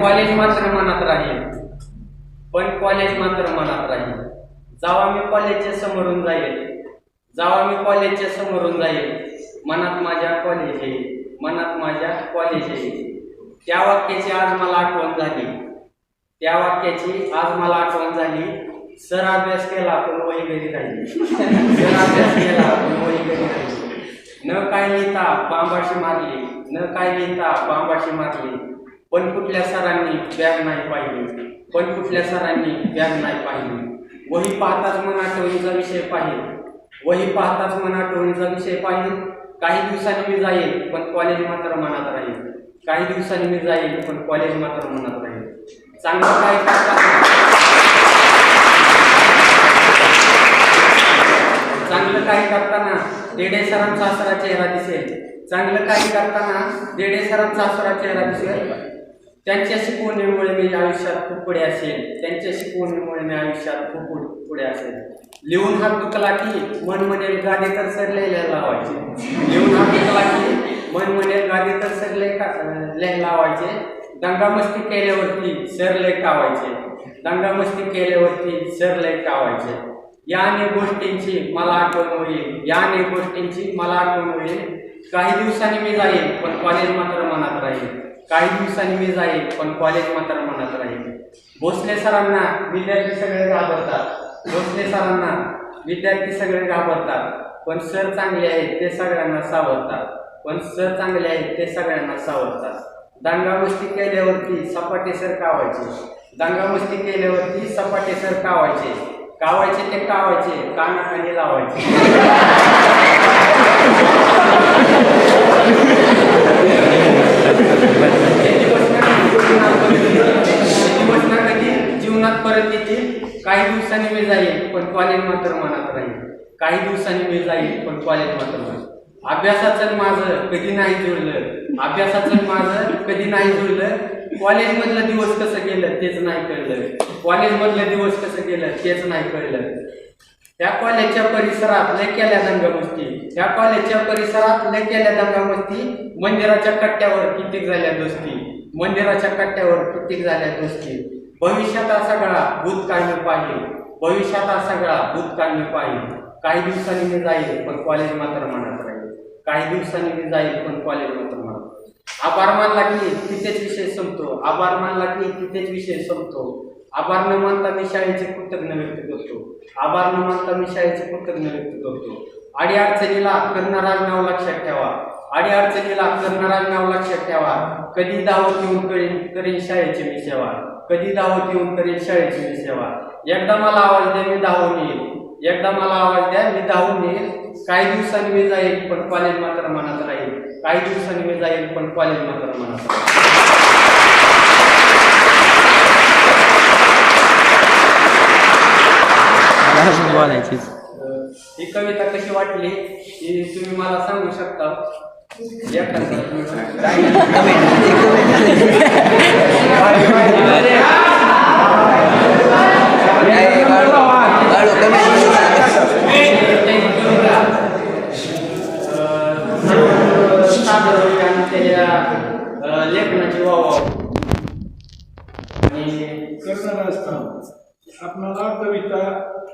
College मात्र मनात राहील. पण कॉलेज मात्र मनात राहील. जावा मी कॉलेजच्या समोरून जाईल. जावा मी कॉलेजच्या समोरून जाईल. मनात माझ्या कॉलेज येईल मनात माझ्या कॉलेज येईल त्या वाक्याची आज मला आठवण झाली. त्या वाक्याची आज मला आठवण झाली. सर अभ्यास केला पण वही घरी राहिली. सर अभ्यास केला पण वही घरी राहिली. न काय लिहिता बांबाशी मारली. न काय लिहिता बांबाशी मारली. पण कुठल्या सरांनी बॅग नाही पाहिली? पण कुठल्या सरांनी बॅग नाही पाहिली? वही पाहताच मन आठवणीचा विषय पाहिजे वही पाहताच मन आठवणीचा विषय पाहिजे काही दिवसांनी मी जाईल पण कॉलेज मात्र मनात राहील. काही दिवसांनी मी जाईल पण कॉलेज मात्र मनात राहील. चांगलं काय करताना चांगलं काही करताना देडे सरांचा असरा चेहरा दिसेल. चांगलं काही करताना देडे सरांचा असरा चेहरा दिसेल? त्यांच्या शिकवणीमुळे मी आयुष्यात खूप पुढे असेल. त्यांच्या शिकवणीमुळे मी आयुष्यात खूप पुढे असेल. लिहून हात दुखला की मन म्हणेल गादी तर सर लावायचे. लिहून हात दुखला की मन म्हणेल गादी तर सर का लय लावायचे. दंगामस्ती केल्यावरती सर कावायचे दंगामस्ती केल्यावरती सर कावायचे या अनेक गोष्टींची मला आठवण होईल. या अनेक गोष्टींची मला आठवण होईल. काही दिवसांनी मी जाईल पण कॉलेज मात्र मनात राहील. काही दिवसांनी मी जाईल पण कॉलेज मात्र मनात राहील. भोसले सरांना विद्यार्थी सगळे घाबरतात. भोसले सरांना विद्यार्थी सगळे घाबरतात. पण सर चांगले आहेत ते सगळ्यांना सावरतात. पण सर चांगले आहेत ते सगळ्यांना सावरतात. दंगामस्ती केल्यावरती सपाटे सर कावायचे. दंगामस्ती केल्यावरती सपाटे सर कावायचे. कावायचे ते कावायचे कानाखाली लावायचे. कधी जीवनात परत येतील काही दिवसांनी मी जाईल पण कॉलेज मात्र मनात राहील. काही दिवसांनी मी जाईल पण कॉलेज मात्र राहील अभ्यासाचं माझं कधी नाही जुळलं. अभ्यासाचं माझं कधी नाही जुळलं कॉलेजमधलं दिवस कसं गेलं तेच नाही कळलं. कॉलेजमधलं दिवस कसं गेलं तेच नाही कळलं. त्या कॉलेजच्या परिसरात लय केल्या दंगमस्ती त्या कॉलेजच्या परिसरात लय केल्या दंगमस्ती मंदिराच्या कट्ट्यावर कितीक झाल्या दोस्ती? मंदिराच्या कट्ट्यावर कितीक झाल्या दोस्ती? भविष्यात हा सगळा भूतकाळ मी पाहिजे भविष्यात हा सगळा भूतकाळ मी पाहिजे काही दिवसांनी मी जाईल पण कॉलेज मात्र म्हणत राहील. काही दिवसांनी मी जाईल पण कॉलेज मात्र म्हणत राहील. आभार मानला की तिथेच विषय संपतो. आभार मानला की तिथेच विषय संपतो. आभार न मानता मी शाळेचे कृतज्ञ व्यक्त करतो. आभार न मानता मी शाळेचे कृतज्ञ व्यक्त करतो. आडी अडचणीला कर्णराज नाव लक्षात ठेवा. आडी अडचणीला कर्णराज नाव लक्षात ठेवा. कधी दावत येऊन करेन करेन शाळेची मी सेवा. कधी दावत येऊन करेन शाळेची मी सेवा. एकदा मला आवाज द्या मी धावून येईल. एकदा मला आवाज द्या मी धावून येईल. काही दिवसांनी मी जाईल पण कॉलेज मात्र मनात राहील. काही दिवसांनी मी जाईल पण कॉलेज मात्र मला ही कविता कशी वाटली ही तुम्ही मला सांगू शकता. करणार असताना आपणाला कविता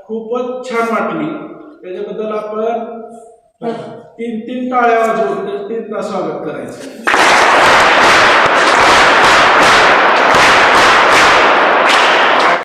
खूपच छान वाटली. त्याच्याबद्दल आपण तीन तीन टाळ्या वाजवून तीन तास स्वागत करायचं.